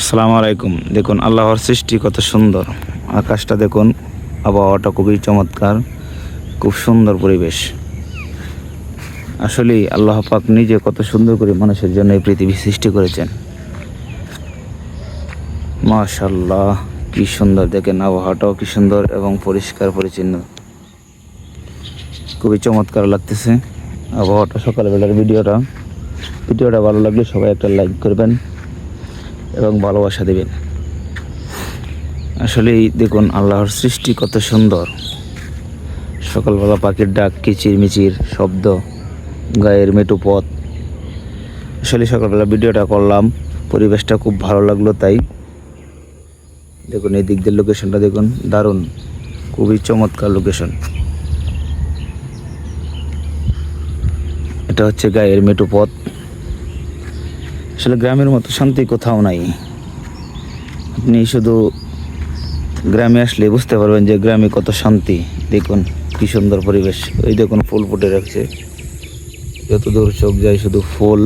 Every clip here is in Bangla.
আসসালামু আলাইকুম। দেখুন, আল্লাহর সৃষ্টি কত সুন্দর। আকাশটা দেখুন, আবহাওয়াটা খুবই চমৎকার, খুব সুন্দর পরিবেশ। আসলেই আল্লাহ পাক নিজে কত সুন্দর করে মানুষের জন্য এই পৃথিবী সৃষ্টি করেছেন। মাশাল্লাহ কি সুন্দর। দেখেন আবহাওয়াটাও কি সুন্দর এবং পরিষ্কার পরিচ্ছন্ন। খুবই চমৎকার লাগতেছে। আবহাওয়াটা সকালবেলার ভিডিওটা। ভিডিওটা ভালো লাগলে সবাই একটা লাইক করবেন। এবং ভালোবাসা দেবেন। আসলেই দেখুন, আল্লাহর সৃষ্টি কত সুন্দর। সকালবেলা পাখির ডাক কিচির মিচির শব্দ, গায়ের মেটু পথ। আসলে সকালবেলা ভিডিওটা করলাম, পরিবেশটা খুব ভালো লাগল তাই। দেখুন, এই দিক দিয়ে লোকেশনটা দেখুন, দারুণ। খুবই চমৎকার লোকেশন এটা হচ্ছে গায়ের মেটু পথ। আসলে গ্রামের মতো শান্তি কোথাও নাই। আপনি শুধু গ্রামে আসলে বুঝতে পারবেন যে গ্রামে কত শান্তি। দেখুন কি সুন্দর পরিবেশ। ওই দেখুন ফুল ফুটে রাখছে। যত দূর চোখ যায় শুধু ফুল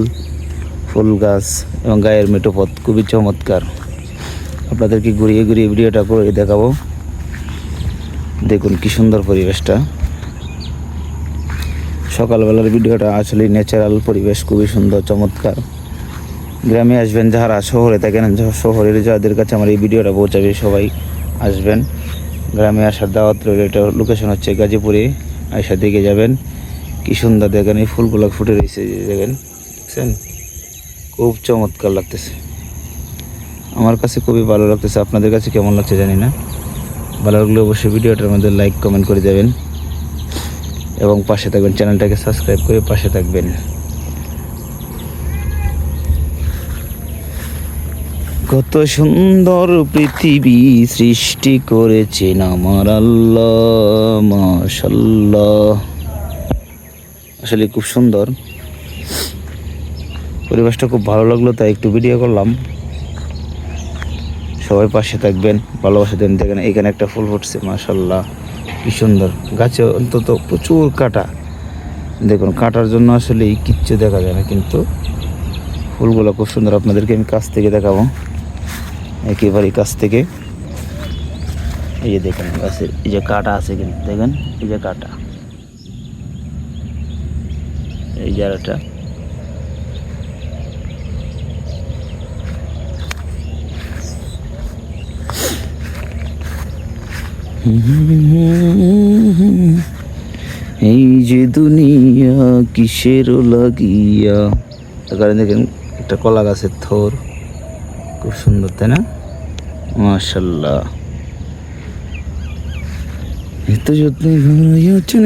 ফুল গাছ এবং গায়ের মেটো পথ। খুবই চমৎকার। আপনাদেরকে ঘুরিয়ে ঘুরিয়ে ভিডিওটা করে দেখাবো। দেখুন কি সুন্দর পরিবেশটা। সকালবেলার ভিডিওটা আসলে ন্যাচারাল পরিবেশ। খুবই সুন্দর, চমৎকার। গ্রামে আসবেন যারা শহরে থাকেন শহরের যাদের কাছে আমার এই ভিডিওটা পৌঁছাবে, সবাই আসবেন। গ্রামে আসার দাওয়াত রইল, এটা লোকেশন হচ্ছে গাজীপুরে। আয়সা দিকে যাবেন, কী সুন্দর দেখেন, এই ফুলগুলো ফুটে রয়েছে দেখেন, দেখছেন? খুব চমৎকার লাগতেছে। আমার কাছে খুবই ভালো লাগতেছে, আপনাদের কাছে কেমন লাগছে জানি না। ভালো লাগলে অবশ্যই ভিডিওটার মধ্যে লাইক কমেন্ট করে দেবেন। এবং পাশে থাকবেন, চ্যানেলটাকে সাবস্ক্রাইব করে পাশে থাকবেন। কত সুন্দর পৃথিবী সৃষ্টি করেছেন আমার আল্লাহ মাশাল্লাহ আসলে খুব সুন্দর। পরিবেশটা খুব ভালো লাগল, তাই একটু ভিডিও করলাম। সবাই পাশে থাকবেন, ভালোবাসা দেন। দেখেন, এখানে একটা ফুল ফুটছে মাশাল্লাহ কি সুন্দর। গাছে অন্তত প্রচুর কাটা। দেখুন, কাটার জন্য আসলে কিচ্ছু দেখা যায় না, কিন্তু ফুলগুলো খুব সুন্দর। আপনাদেরকে আমি কাছ থেকে দেখাবো। একেবারে কাছ থেকে। এই যে দেখেন গাছের এই যে কাটা আছে কিন্তু দেখেন, এই যে কাটা। এই জায়গাটা এই যে দুনিয়া কিসের লাগিয়া এখানে দেখেন একটা কলা গাছের থোর। খুব সুন্দর তাই না? মাশাল্লাহ এত যত্নে ঘুরাইয়াছেন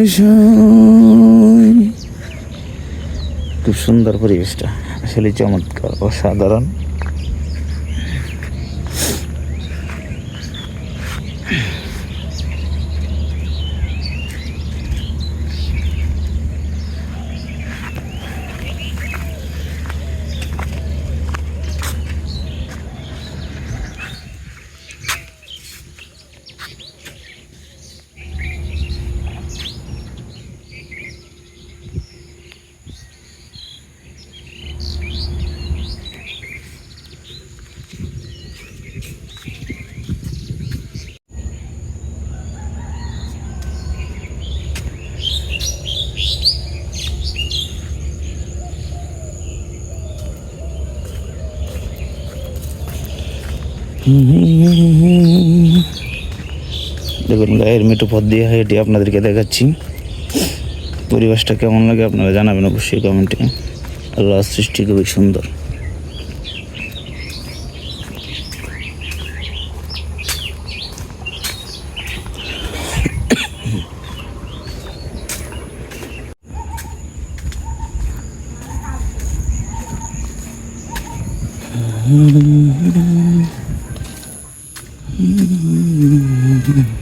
খুব সুন্দর পরিবেশটা। আসলে চমৎকার অসাধারণ। দেখুন গায়ের মেঠো পথ দিয়ে হেঁটে আপনাদেরকে দেখাচ্ছি পরিবেশটা কেমন লাগে আপনারা জানাবেন অবশ্যই কমেন্টে আল্লাহ সৃষ্টি খুবই সুন্দর Mm-hmm. 음.